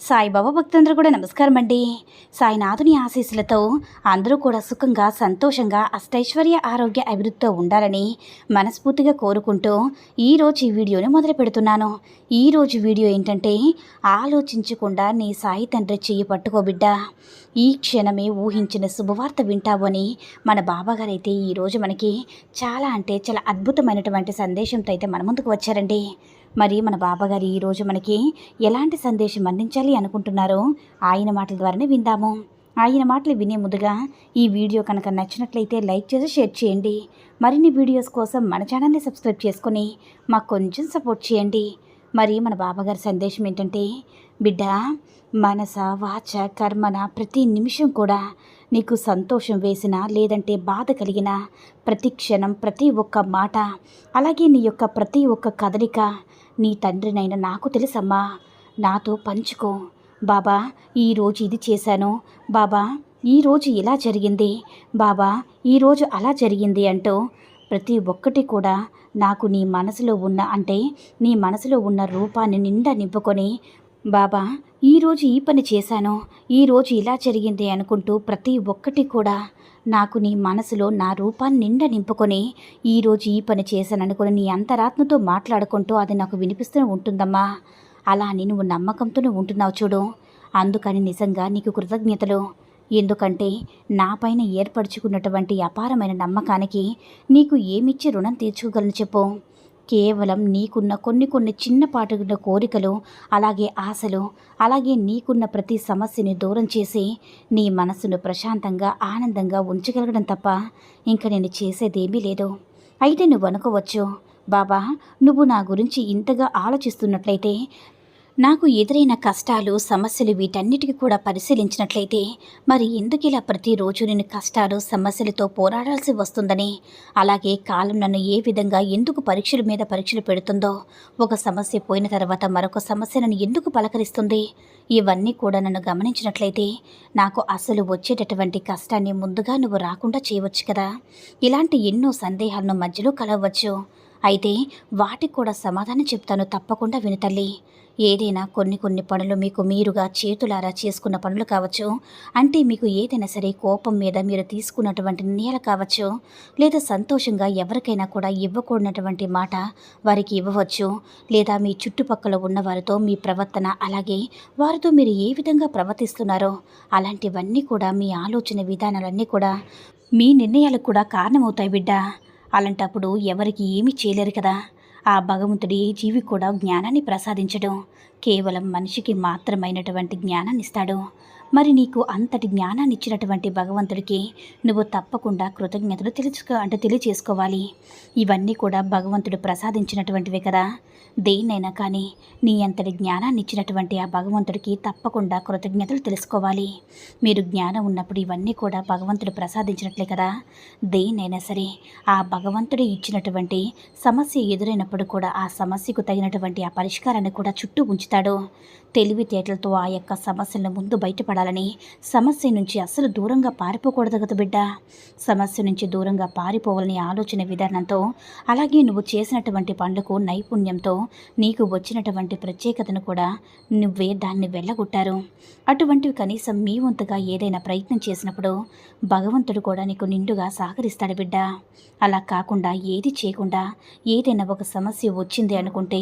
సాయిబాబా భక్తులందరూ కూడా నమస్కారం అండి సాయినాథుని ఆశీస్సులతో అందరూ కూడా సుఖంగా సంతోషంగా అష్టైశ్వర్య ఆరోగ్య అభివృద్ధితో ఉండాలని మనస్ఫూర్తిగా కోరుకుంటూ ఈరోజు ఈ వీడియోని మొదలు పెడుతున్నాను. ఈరోజు వీడియో ఏంటంటే ఆలోచించకుండా నీ సాయి తండ్రి చెయ్యి పట్టుకోబిడ్డ ఈ క్షణమే ఊహించిన శుభవార్త వింటావు అని మన బాబాగారు అయితే ఈరోజు మనకి చాలా అంటే చాలా అద్భుతమైనటువంటి సందేశంతో అయితే మన ముందుకు వచ్చారండి. మరి మన బాబాగారు ఈరోజు మనకి ఎలాంటి సందేశం అందించాలి అనుకుంటున్నారో ఆయన మాటల ద్వారానే విందాము. ఆయన మాటలు వినే ముందుగా ఈ వీడియో కనుక నచ్చినట్లయితే లైక్ చేసి షేర్ చేయండి. మరిన్ని వీడియోస్ కోసం మన ఛానల్ని సబ్స్క్రైబ్ చేసుకొని మాకు కొంచెం సపోర్ట్ చేయండి. మరి మన బాబాగారి సందేశం ఏంటంటే బిడ్డ మనస వాచ కర్మన ప్రతి నిమిషం కూడా నీకు సంతోషం వేసిన లేదంటే బాధ కలిగిన ప్రతి క్షణం ప్రతి ఒక్క మాట అలాగే నీ యొక్క ప్రతి ఒక్క కదలిక నీ తండ్రినైనా నాకు తెలుసమ్మా. నాతో పంచుకో. బాబా ఈరోజు ఇది చేశాను. బాబా ఈరోజు ఇలా జరిగింది. బాబా ఈరోజు అలా జరిగింది అంటూ ప్రతి ఒక్కటి కూడా నాకు నీ మనసులో ఉన్న అంటే నీ మనసులో ఉన్న రూపాన్ని నిండా నింపుకొని బాబా ఈరోజు ఈ పని చేశాను. ఈరోజు ఇలా జరిగింది అనుకుంటూ ప్రతి ఒక్కటి కూడా నాకు నీ మనసులో నా రూపాన్ని నిండా నింపుకొని ఈరోజు ఈ పని చేశాను అనుకుని నీ అంతరాత్మతో మాట్లాడుకుంటూ అది నాకు వినిపిస్తూనే ఉంటుందమ్మా. అలా అని నువ్వు నమ్మకంతోనే ఉంటున్నావు చూడు. అందుకని నిజంగా నీకు కృతజ్ఞతలు. ఎందుకంటే నాపైన ఏర్పరచుకున్నటువంటి అపారమైన నమ్మకానికి నీకు ఏమిచ్చి రుణం తీర్చుకోగలను చెప్పు. కేవలం నీకున్న కొన్ని కొన్ని చిన్నపాటున్న కోరికలు అలాగే ఆశలు అలాగే నీకున్న ప్రతి సమస్యని దూరం చేసి నీ మనసును ప్రశాంతంగా ఆనందంగా ఉంచగలగడం తప్ప ఇంకా నేను చేసేదేమీ లేదు. అయితే నువ్వు అనుకోవచ్చు బాబా నువ్వు నా గురించి ఇంతగా ఆలోచిస్తున్నట్లయితే నాకు ఎదురైన కష్టాలు సమస్యలు వీటన్నిటికీ కూడా పరిశీలించినట్లయితే మరి ఎందుకు ఇలా ప్రతిరోజు నేను కష్టాలు సమస్యలతో పోరాడాల్సి వస్తుందని? అలాగే కాలం నన్ను ఏ విధంగా ఎందుకు పరీక్షల మీద పరీక్షలు పెడుతుందో ఒక సమస్య పోయిన తర్వాత మరొక సమస్య నన్ను ఎందుకు పలకరిస్తుంది? ఇవన్నీ కూడా నన్ను గమనించినట్లయితే నాకు అసలు వచ్చేటటువంటి కష్టాన్ని ముందుగా నువ్వు రాకుండా చేయవచ్చు కదా? ఇలాంటి ఎన్నో సందేహాలను మధ్యలో కలవచ్చు అయితే వాటికి కూడా సమాధానం చెప్తాను తప్పకుండా విను తల్లి. ఏదైనా కొన్ని కొన్ని పనులు మీకు మీరుగా చేతులారా చేసుకున్న పనులు కావచ్చు. అంటే మీకు ఏదైనా సరే కోపం మీద మీరు తీసుకున్నటువంటి నిర్ణయాలు కావచ్చు. లేదా సంతోషంగా ఎవరికైనా కూడా ఇవ్వకూడనటువంటి మాట వారికి ఇవ్వవచ్చు. లేదా మీ చుట్టుపక్కల ఉన్న వారితో మీ ప్రవర్తన అలాగే వారితో మీరు ఏ విధంగా ప్రవర్తిస్తున్నారో అలాంటివన్నీ కూడా మీ ఆలోచన విధానాలన్నీ కూడా మీ నిర్ణయాలకు కూడా కారణమవుతాయి బిడ్డ. అలాంటప్పుడు ఎవరికి ఏమీ చేయలేరు కదా. ఆ భగవంతుడి జీవి కూడా జ్ఞానాన్ని ప్రసాదించడం కేవలం మనిషికి మాత్రమైనటువంటి జ్ఞానాన్ని ఇస్తాడు. మరి నీకు అంతటి జ్ఞానాన్ని ఇచ్చినటువంటి భగవంతుడికి నువ్వు తప్పకుండా కృతజ్ఞతలు తెలుసుకో అంటే తెలియచేసుకోవాలి. ఇవన్నీ కూడా భగవంతుడు ప్రసాదించినటువంటివే కదా. దేన్నైనా కానీ నీ అంతటి జ్ఞానాన్ని ఇచ్చినటువంటి ఆ భగవంతుడికి తప్పకుండా కృతజ్ఞతలు తెలుసుకోవాలి. మీరు జ్ఞానం ఉన్నప్పుడు ఇవన్నీ కూడా భగవంతుడు ప్రసాదించినట్లే కదా. దేన్నైనా సరే ఆ భగవంతుడు ఇచ్చినటువంటి సమస్య ఎదురైనప్పుడు కూడా ఆ సమస్యకు తగినటువంటి ఆ పరిష్కారాన్ని కూడా చుట్టూ ఉంచుతాడు. తెలివితేటలతో ఆ యొక్క సమస్యలను ముందు బాధపడాలని సమస్య నుంచి అస్సలు దూరంగా పారిపోకూడదు కదా బిడ్డ. సమస్య నుంచి దూరంగా పారిపోవాలని ఆలోచన విధానంతో అలాగే నువ్వు చేసినటువంటి పనులకు నైపుణ్యంతో నీకు వచ్చినటువంటి ప్రత్యేకతను కూడా నువ్వే దాన్ని వెళ్ళగొట్టారు. అటువంటివి కనీసం మీ వంతుగా ఏదైనా ప్రయత్నం చేసినప్పుడు భగవంతుడు కూడా నీకు నిండుగా సహకరిస్తాడు బిడ్డ. అలా కాకుండా ఏది చేయకుండా ఏదైనా ఒక సమస్య వచ్చింది అనుకుంటే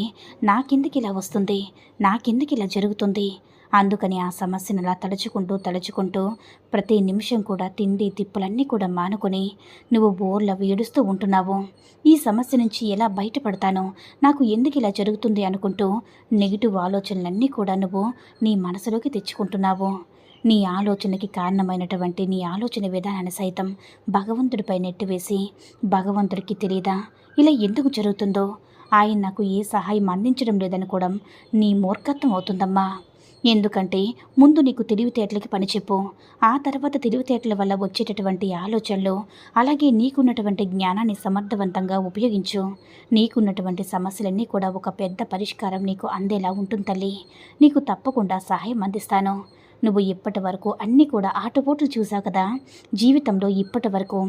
నాకెందుకు ఇలా వస్తుంది? నాకెందుకు ఇలా జరుగుతుంది? అందుకని ఆ సమస్యను అలా తలుచుకుంటూ తలుచుకుంటూ ప్రతి నిమిషం కూడా తిండి తిప్పులన్నీ కూడా మానుకొని నువ్వు బోర్ల వేడుస్తూ ఉంటున్నావు. ఈ సమస్య నుంచి ఎలా బయటపడతాను నాకు ఎందుకు ఇలా జరుగుతుంది అనుకుంటూ నెగిటివ్ ఆలోచనలన్నీ కూడా నువ్వు నీ మనసులోకి తెచ్చుకుంటున్నావు. నీ ఆలోచనకి కారణమైనటువంటి నీ ఆలోచన విధానాన్ని సైతం భగవంతుడిపై నెట్టివేసి భగవంతుడికి తెలియదా ఇలా ఎందుకు జరుగుతుందో? ఆయన నాకు ఏ సహాయం అందించడం లేదనుకోవడం నీ మూర్ఖత్వం అవుతుందమ్మా. ఎందుకంటే ముందు నీకు తెలివితేటలకి పని చెప్పు ఆ తర్వాత తెలివితేటల వల్ల వచ్చేటటువంటి ఆలోచనలు అలాగే నీకున్నటువంటి జ్ఞానాన్ని సమర్థవంతంగా ఉపయోగించు. నీకున్నటువంటి సమస్యలన్నీ కూడా ఒక పెద్ద పరిష్కారం నీకు అందేలా ఉంటుంది తల్లి. నీకు తప్పకుండా సహాయం అందిస్తాను. నువ్వు ఇప్పటి వరకు అన్నీ కూడా ఆటపోట్లు చూసావు కదా? జీవితంలో ఇప్పటి వరకు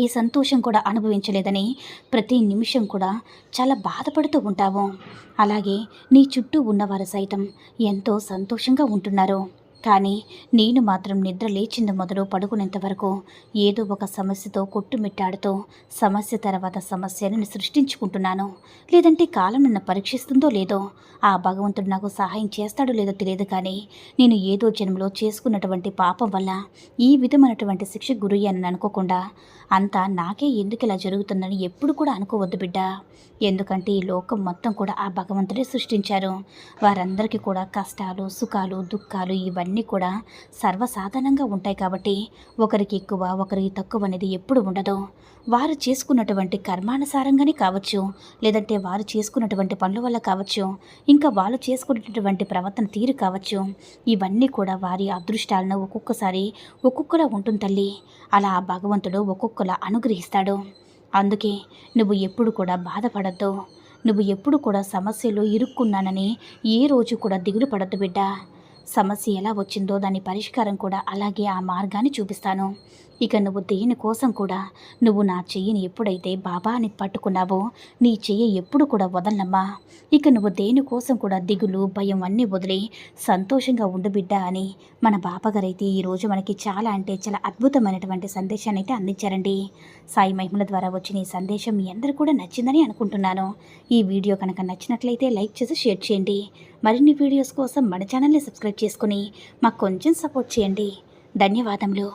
ఏ సంతోషం కూడా అనుభవించలేదని ప్రతి నిమిషం కూడా చాలా బాధపడుతూ ఉంటావు. అలాగే నీ చుట్టూ ఉన్నవారు సైతం ఎంతో సంతోషంగా ఉంటున్నారు. కానీ నేను మాత్రం నిద్ర లేచింది మొదలు పడుకునేంత వరకు ఏదో ఒక సమస్యతో కొట్టుమిట్టాడుతూ సమస్య తర్వాత సమస్యను సృష్టించుకుంటున్నాను. లేదంటే కాలం నన్ను పరీక్షిస్తుందో లేదో ఆ భగవంతుడు నాకు సహాయం చేస్తాడో లేదో తెలియదు కానీ నేను ఏదో జన్మలో చేసుకున్నటువంటి పాపం వల్ల ఈ విధమైనటువంటి శిక్ష గురయ్యానని అనుకోకుండా అంతా నాకే ఎందుకు ఇలా జరుగుతుందని ఎప్పుడు కూడా అనుకోవద్దు బిడ్డ. ఎందుకంటే ఈ లోకం మొత్తం కూడా ఆ భగవంతుడే సృష్టించారు. వారందరికీ కూడా కష్టాలు సుఖాలు దుఃఖాలు ఇవన్నీ అన్నీ కూడా సర్వసాధారణంగా ఉంటాయి కాబట్టి ఒకరికి ఎక్కువ ఒకరికి తక్కువ అనేది ఎప్పుడు ఉండదు. వారు చేసుకున్నటువంటి కర్మానుసారంగానే కావచ్చు లేదంటే వారు చేసుకున్నటువంటి పనుల వల్ల కావచ్చు ఇంకా వాళ్ళు చేసుకున్నటువంటి ప్రవర్తన తీరు కావచ్చు ఇవన్నీ కూడా వారి అదృష్టాలను ఒక్కొక్కసారి ఒక్కొక్కలా ఉంటుంది తల్లి. అలా ఆ భగవంతుడు ఒక్కొక్కలా అనుగ్రహిస్తాడు. అందుకే నువ్వు ఎప్పుడు కూడా బాధపడద్దు. నువ్వు ఎప్పుడు కూడా సమస్యలో ఇరుక్కున్నానని ఏ రోజు కూడా దిగులు పడద్దు బిడ్డ. సమస్య ఎలా వచ్చిందో దాని పరిష్కారం కూడా అలాగే ఆ మార్గాన్ని చూపిస్తాను. ఇక నువ్వు దేని కోసం కూడా నువ్వు నా చెయ్యిని ఎప్పుడైతే బాబా అని పట్టుకున్నావో నీ చెయ్యి ఎప్పుడు కూడా వదలనమ్మా. ఇక నువ్వు దేనికోసం కూడా దిగులు భయం అన్నీ వదిలి సంతోషంగా ఉండు బిడ్డ అని మన బాబాగారైతే ఈరోజు మనకి చాలా అంటే చాలా అద్భుతమైనటువంటి సందేశాన్ని అయితే అందించారండి. సాయి మహిమల ద్వారా వచ్చిన ఈ సందేశం మీ అందరూ కూడా నచ్చిందని అనుకుంటున్నాను. ఈ వీడియో కనుక నచ్చినట్లయితే లైక్ చేసి షేర్ చేయండి. మరిన్ని వీడియోస్ కోసం మన ఛానల్ని సబ్స్క్రైబ్ చేసుకుని మాకు కొంచెం సపోర్ట్ చేయండి. ధన్యవాదములు.